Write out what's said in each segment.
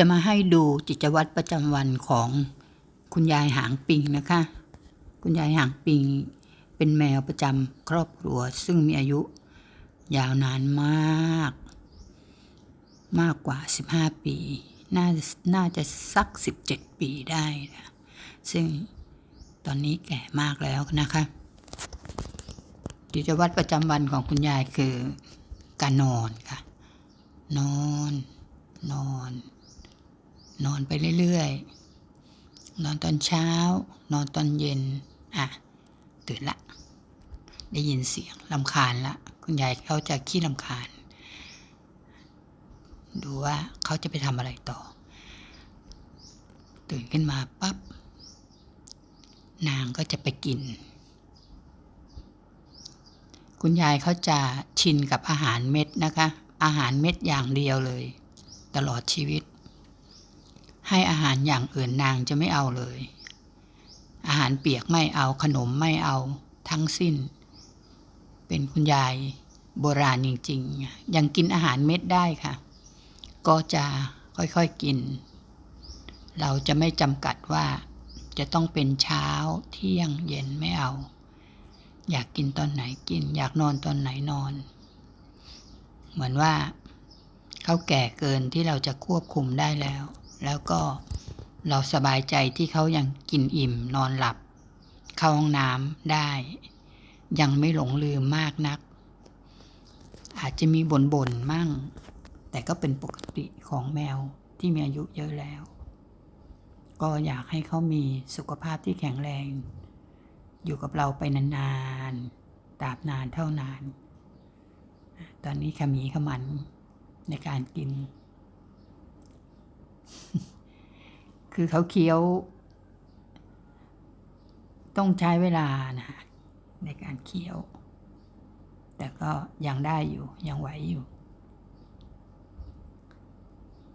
จะมาให้ดูกิจวัตรประจำวันของคุณยายหางปิงนะคะ คุณยายหางปิงเป็นแมวประจำครอบครัว ซึ่งมีอายุยาวนานมาก มากกว่า 15 ปี น่าน่าจะสัก 17 ปีได้นะซึ่งตอนนี้แก่มากแล้วนะคะกิจวัตรประจำวันของคุณยายคือการนอนค่ะ นอน นอน นอนไปเรื่อยๆ นอนตอนเช้า นอนตอนเย็น อะ ตื่นละ ได้ยินเสียงลำคาญละ คุณยายเขาจะขี้ลำคาญ ดูว่าเขาจะไปทำอะไรต่อ ตื่นขึ้นมาปั๊บ นางก็จะไปกิน คุณยายเขาจะชินกับอาหารเม็ดนะคะ อาหารเม็ดอย่างเดียวเลย ตลอดชีวิต ให้อาหารอย่างอื่นนางจะไม่เอาเลย อาหารเปียกไม่เอาขนมไม่เอาทั้งสิ้น เป็นคุณยายโบราณจริงๆ ยังกินอาหารเม็ดได้ค่ะ ก็จะค่อยๆกิน เราจะไม่จำกัดว่าจะต้องเป็นเช้าเที่ยงเย็นไม่เอา อยากกินตอนไหนกิน อยากนอนตอนไหนนอน เหมือนว่าเขาแก่เกินที่เราจะควบคุมได้แล้ว แล้วก็เราสบายใจที่เขายังกินอิ่มนอนหลับ เข้าห้องน้ำได้ ยังไม่หลงลืมมากนัก อาจจะมีบ่นบ่นๆมั่ง แต่ก็เป็นปกติของแมวที่มีอายุเยอะแล้ว ก็อยากให้เขามีสุขภาพที่แข็งแรง อยู่กับเราไปนานๆตราบนานเท่านาน ตอนนี้ขมีขมันในการกิน คือเขาเคี้ยว ต้องใช้เวลานะในการเคี้ยว แต่ก็ยังได้อยู่ ยังไหวอยู่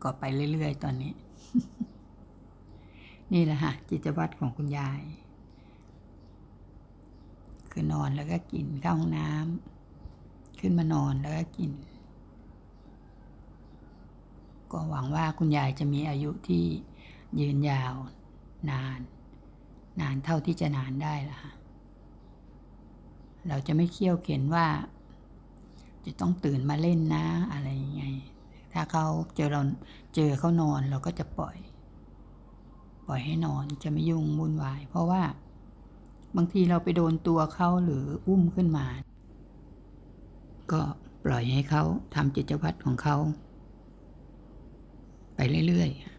ก็ไปเรื่อยๆ ตอนนี้ นี่แหละฮะกิจวัตรของคุณยาย คือนอนแล้วก็กินเข้าห้องน้ำขึ้นมานอนแล้วก็กิน ก็หวังว่าคุณยายจะมีอายุที่ยืนยาวนาน นานเท่าที่จะนานได้ละค่ะ เราจะไม่เคี่ยวเข็นว่า จะต้องตื่นมาเล่นนะอะไรยังไง ถ้าเขาเจอเราเจอเขานอนเราก็จะปล่อย ปล่อยให้นอนจะไม่ยุ่งวุ่นวาย เพราะว่าบางทีเราไปโดนตัวเขาหรืออุ้มขึ้นมา ก็ปล่อยให้เขาทำกิจวัตรของเขา ไปเรื่อยๆ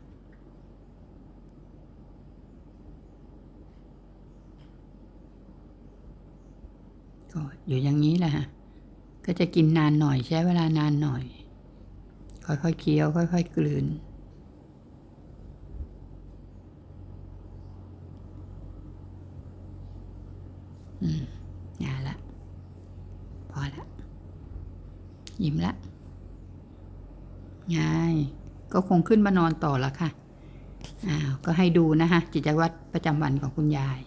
ก็อยู่อย่างนี้แหละฮะ ก็จะกินนานหน่อยใช้เวลานานหน่อย ค่อยๆเคี้ยว ค่อยๆกลืน อืมงานละ พอละ ยิ้มละง่าย ก็คงขึ้นมานอนต่อละค่ะอ้าวก็ให้ดูนะคะกิจวัตรประจำวันของคุณยาย